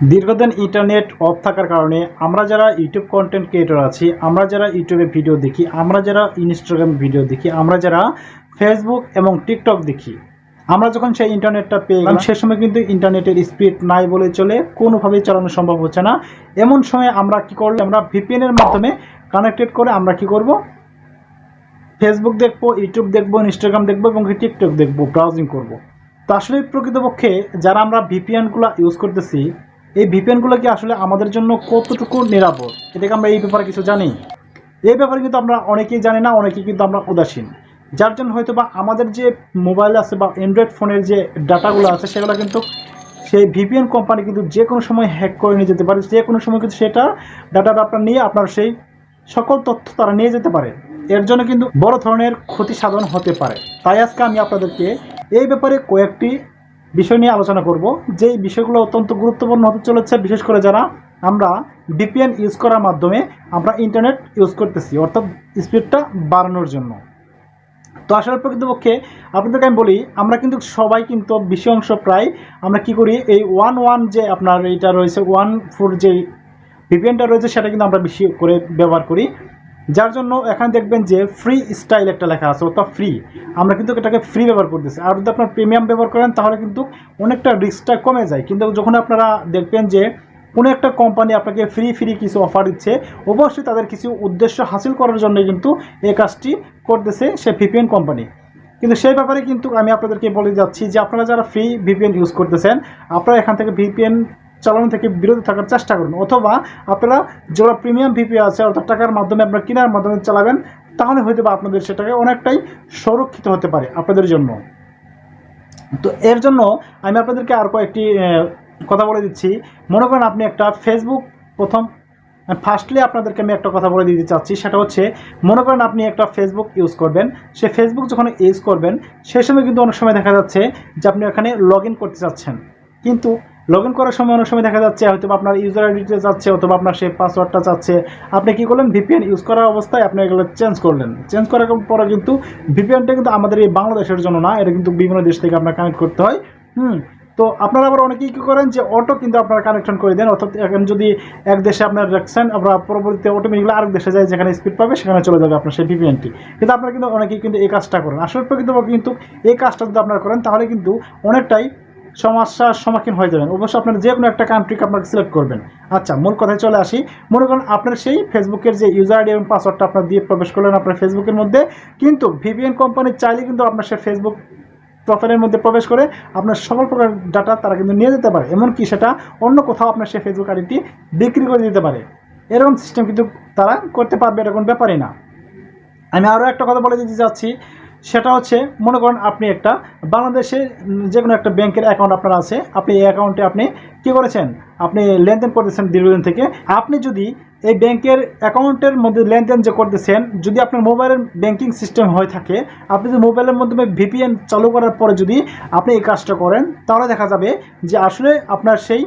দীর্ঘদিন internet of থাকার কারণে আমরা যারা ইউটিউব কন্টেন্ট ক্রিয়েটর আছি আমরা যারা ইউটিউবে ভিডিও দেখি আমরা যারা ইনস্টাগ্রাম ভিডিও দেখি আমরা যারা ফেসবুক এবং টিকটক দেখি আমরা যখন সেই ইন্টারনেটটা পেয়ে গেলাম সে সময় কিন্তু ইন্টারনেটের স্পিড নাই বলে চলে কোনোভাবেই চালানো সম্ভব হচ্ছে না। এমন সময় আমরা কি করলে আমরা ভিপিএনের মাধ্যমে কানেক্টেড করে আমরা কি করব? ফেসবুক দেখব ইউটিউব দেখব ইনস্টাগ্রাম দেখব এবং টিকটক দেখব ব্রাউজিং করব। তো আসলে প্রকৃতপক্ষে যারা আমরা ভিপিএনগুলো ইউজ করতেছি এই ভিপিএনগুলো কি আসলে আমাদের জন্য কতটুকু নিরাপদ? এটাকে আমরা এই ব্যাপারে কিছু জানি। এই ব্যাপারে কিন্তু আমরা অনেকেই জানি না, অনেকেই কিন্তু আমরা উদাসীন। যার জন্য হয়তো বা আমাদের যে মোবাইল আছে বা অ্যান্ড্রয়েড ফোনের যে ডাটাগুলো আছে, সেগুলো কিন্তু সেই ভিপিএন কোম্পানি কিন্তু যে কোনো সময় হ্যাক করে নিয়ে যেতে পারে। যে কোনো সময় কিন্তু সেটা ডাটাটা আপনার নিয়ে আপনার সেই সকল তথ্য তারা নিয়ে যেতে পারে। এর জন্য কিন্তু বড় ধরনের ক্ষতি সাধন হতে পারে। তাই আজকে আমি আপনাদেরকে এই ব্যাপারে কয়েকটি বিষয় নিয়ে আলোচনা করব। যেই বিষয়গুলো অত্যন্ত গুরুত্বপূর্ণ হতে চলেছে, বিশেষ করে যারা আমরা ভিপিএন ইউজ করার মাধ্যমে আমরা ইন্টারনেট ইউজ করতেছি, অর্থাৎ স্পিডটা বাড়ানোর জন্য। তো আসলে প্রকৃতপক্ষে আপনাদেরকে আমি বলি, আমরা কিন্তু সবাই কিন্তু বেশি অংশ প্রায় আমরা কি করি, এই ওয়ান ওয়ান যে আপনার এইটা রয়েছে ওয়ান ফোর যে ভিপিএনটা রয়েছে, সেটা কিন্তু আমরা বেশি করে ব্যবহার করি। যার জন্য এখানে দেখবেন যে ফ্রি স্টাইল একটা লেখা আছে, অর্থাৎ ফ্রি আমরা কিন্তু এটাকে ফ্রি ব্যবহার করতেছি। আর যদি আপনার প্রিমিয়াম ব্যবহার করেন, তাহলে কিন্তু অনেকটা রিস্কটা কমে যায়। কিন্তু যখন আপনারা দেখবেন যে কোনো একটা কোম্পানি আপনাকে ফ্রি ফ্রি কিছু অফার দিচ্ছে, অবশ্যই তাদের কিছু উদ্দেশ্য হাসিল করার জন্য কিন্তু এই কাজটি করতেছে সে ভিপিএন কোম্পানি কিন্তু সেই ব্যাপারে কিন্তু আমি আপনাদেরকে বলে যাচ্ছি যে আপনারা যারা ফ্রি ভিপিএন ইউজ করতেছেন, আপনারা এখান থেকে ভিপিএন চালানো থেকে বিরত থাকার চেষ্টা করুন। অথবা আপনারা যারা প্রিমিয়াম ভিপি আছে, অর্থাৎ টাকার মাধ্যমে আপনারা কেনার মাধ্যমে চালাবেন, তাহলে হয়তো বা আপনাদের সেটাকে অনেকটাই সুরক্ষিত হতে পারে আপনাদের জন্য। তো এর জন্য আমি আপনাদেরকে আর কয়েকটি কথা বলে দিচ্ছি। মনে করেন আপনি একটা ফেসবুক প্রথম ফার্স্টলি আপনাদেরকে আমি একটা কথা বলে দিতে চাচ্ছি, সেটা হচ্ছে মনে করেন আপনি একটা ফেসবুক ইউজ করবেন। সে ফেসবুক যখন ইউজ করবেন সেই সময় কিন্তু অনেক সময় দেখা যাচ্ছে যে আপনি এখানে লগ করতে চাচ্ছেন। কিন্তু লগ ইন করার সময় অনেক সময় দেখা যাচ্ছে হয়তো আপনার ইউজার আইডিটা যাচ্ছে, অথবা আপনার সেই পাসওয়ার্ডটা চাচ্ছে। আপনি কী করলেন? ভিপিএন ইউজ করার অবস্থায় আপনি এগুলো চেঞ্জ করলেন। চেঞ্জ করার পরে কিন্তু ভিপিএনটা কিন্তু আমাদের এই বাংলাদেশের জন্য না, এটা কিন্তু বিভিন্ন দেশ থেকে আপনার কানেক্ট করতে হয়। হুম, তো আপনারা আবার অনেকেই কী করেন যে অটো কিন্তু আপনারা কানেকশন করে দেন। অর্থাৎ এখন যদি এক দেশে আপনার রাখছেন আপনারা পরবর্তীতে অটোমেটিকলি আরেক দেশে যায় যেখানে স্পিড পাবে, সেখানে চলে যাবে আপনার সেই ভিপিএনটি কিন্তু আপনারা কিন্তু অনেকেই কিন্তু এই কাজটা করেন। আসলে প্রকৃতপক্ষে কিন্তু এই কাজটা যদি আপনারা করেন, তাহলে কিন্তু অনেকটাই সমস্যার সম্মুখীন হয়ে যাবেন। অবশ্যই আপনার যে কোনো একটা কান্ট্রিকে আপনাকে সিলেক্ট করবেন। আচ্ছা মূল কথায় চলে আসি। মনে করেন, আপনার সেই ফেসবুকের যে ইউজার আইডি এবং পাসওয়ার্ডটা আপনার দিয়ে প্রবেশ করলেন আপনার ফেসবুকের মধ্যে, কিন্তু ভিপিএন কোম্পানি চাইলে কিন্তু আপনার সেই ফেসবুক প্রোফাইলের মধ্যে প্রবেশ করে আপনার সকল প্রকার ডাটা তারা কিন্তু নিয়ে যেতে পারে। এমনকি সেটা অন্য কোথাও আপনার সেই ফেসবুক আইডিটি বিক্রি করে দিতে পারে। এরকম সিস্টেম কিন্তু তারা করতে পারবে, এরকম ব্যাপারই না। আমি আরও একটা কথা বলে দিতে চাচ্ছি। সেটা হচ্ছে, মনে করেন আপনি একটা বাংলাদেশে যে কোনো একটা ব্যাংকের অ্যাকাউন্ট আপনার আছে, আপনি এই অ্যাকাউন্টে আপনি কী করেছেন? আপনি লেনদেন করতেছেন দীর্ঘদিন থেকে। আপনি যদি এই ব্যাংকের অ্যাকাউন্টের মধ্যে লেনদেন যে করতেছেন, যদি আপনার মোবাইলের ব্যাংকিং সিস্টেম হয়ে থাকে, আপনি যদি মোবাইলের মাধ্যমে ভিপিএন চালু করার পরে যদি আপনি এই কাজটা করেন, তাহলে দেখা যাবে যে আসলে আপনার সেই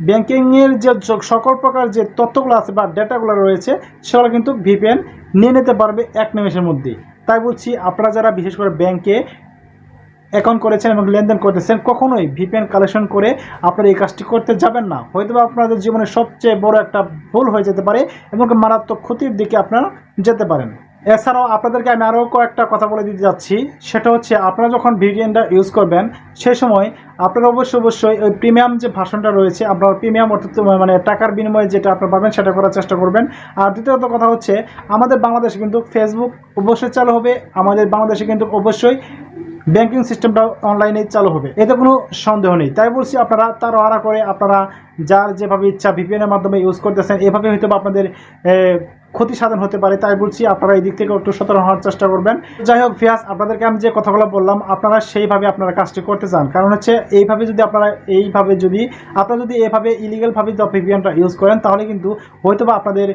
ব্যাংকিংয়ের যে সকল প্রকার যে তথ্যগুলো আছে বা ডেটাগুলো রয়েছে, সেগুলো কিন্তু ভিপিএন নিয়ে নিতে পারবে এক নিমেষের মধ্যেই। তাই বলছি, আপনারা যারা বিশেষ করে ব্যাংকে অ্যাকাউন্ট করেছেন এবং লেনদেন করতেছেন, কখনোই ভিপিএন কালেকশন করে আপনারা এই কাজটি করতে যাবেন না। হয়তো আপনাদের জীবনে সবচেয়ে বড় একটা ভুল হয়ে যেতে পারে এবং মারাত্মক ক্ষতির দিকে আপনারা যেতে পারেন। এছাড়াও আপনাদেরকে আমি আরও কয়েকটা কথা বলে দিতে যাচ্ছি। সেটা হচ্ছে, আপনারা যখন ভিপিএনটা ইউজ করবেন, সেই সময় আপনারা অবশ্যই অবশ্যই ওই প্রিমিয়াম যে ভাষণটা রয়েছে, আপনার প্রিমিয়াম অর্থাৎ মানে টাকার বিনিময়ে যেটা আপনার পাবেন, সেটা করার চেষ্টা করবেন। আর দ্বিতীয়ত কথা হচ্ছে, আমাদের বাংলাদেশে কিন্তু ফেসবুক অবশ্যই চালু হবে, আমাদের বাংলাদেশে কিন্তু অবশ্যই ব্যাংকিং সিস্টেমটা অনলাইনে চালু হবে। এতে কোনো সন্দেহ নেই। তাই বলছি, আপনারা তার আড়া করে আপনারা যার যেভাবে ইচ্ছা ভিপিএনের মাধ্যমে ইউজ করতেছেন, এভাবে হয়তো আপনাদের ক্ষতি সাধন হতে পারে, তাই বলছি আপনারা এই দিক থেকে একটু সতর্ক হওয়ার চেষ্টা করবেন। যাই হোক ফিয়াস আপনাদেরকে আমি যে কথাগুলো বললাম, আপনারা সেইভাবে আপনারা কাজটি করতে চান। কারণ হচ্ছে, এইভাবে যদি আপনারা এইভাবে যদি, আপনারা যদি এভাবে ইলিগালভাবে ভিপিএনটা ইউজ করেন, তাহলে কিন্তু হয়তোবা আপনাদের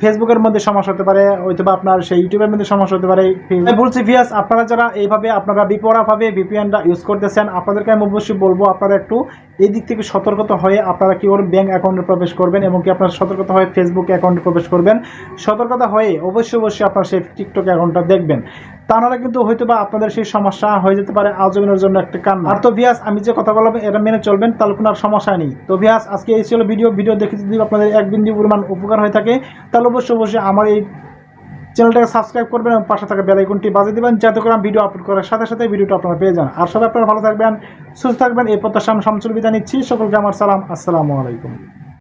ফেসবুকের মধ্যে সমস্যা হতে পারে অথবা আপনার সেই ইউটিউবের মধ্যে সমস্যা হতে পারে। আমি বলছি ভিয়াস আপনারা যারা এইভাবে আপনারা বিপরাভাবে ভিপিএনটা ইউজ করতেছেন আপনাদেরকে আমি অবশ্যই বলব আপনারা একটু এই দিক থেকে সতর্কতা হয়ে আপনারা কি করবেন ব্যাঙ্ক অ্যাকাউন্টে প্রবেশ করবেন এবং কি আপনারা সতর্কতা হয়ে ফেসবুক অ্যাকাউন্টে প্রবেশ করবেন। সতর্কতা হয়ে অবশ্যই অবশ্যই আপনার সেই টিকটক অ্যাকাউন্টটা দেখবেন। তা কিন্তু হয়তো বা আপনাদের সেই সমস্যা হয়ে যেতে পারে আজীবনের জন্য একটা কান্না। আর তো ভিয়াস, আমি যে কথা বললাম এটা মেনে চলবেন, তাহলে কোনো আর সমস্যা নেই। তো ভিয়াস, আজকে এই ছিল ভিডিও। ভিডিও দেখে যদি আপনাদের এক বিন্দু পরিমাণ উপকার হয়ে থাকে, তাহলে অবশ্যই অবশ্যই আমার এই চ্যানেলটাকে সাবস্ক্রাইব করবেন এবং পাশে থাকা বেল আইকনটি বাজিয়ে দিবেন, যাতে করে ভিডিও আপলোড করার সাথে সাথে ভিডিওটা আপনারা পেয়ে যান। আর সবাই আপনারা ভালো থাকবেন, সুস্থ থাকবেন, এই প্রত্যাশা আমি শামসুল বিদায় নিচ্ছি। সকলকে আমার সালাম, আসসালামু আলাইকুম।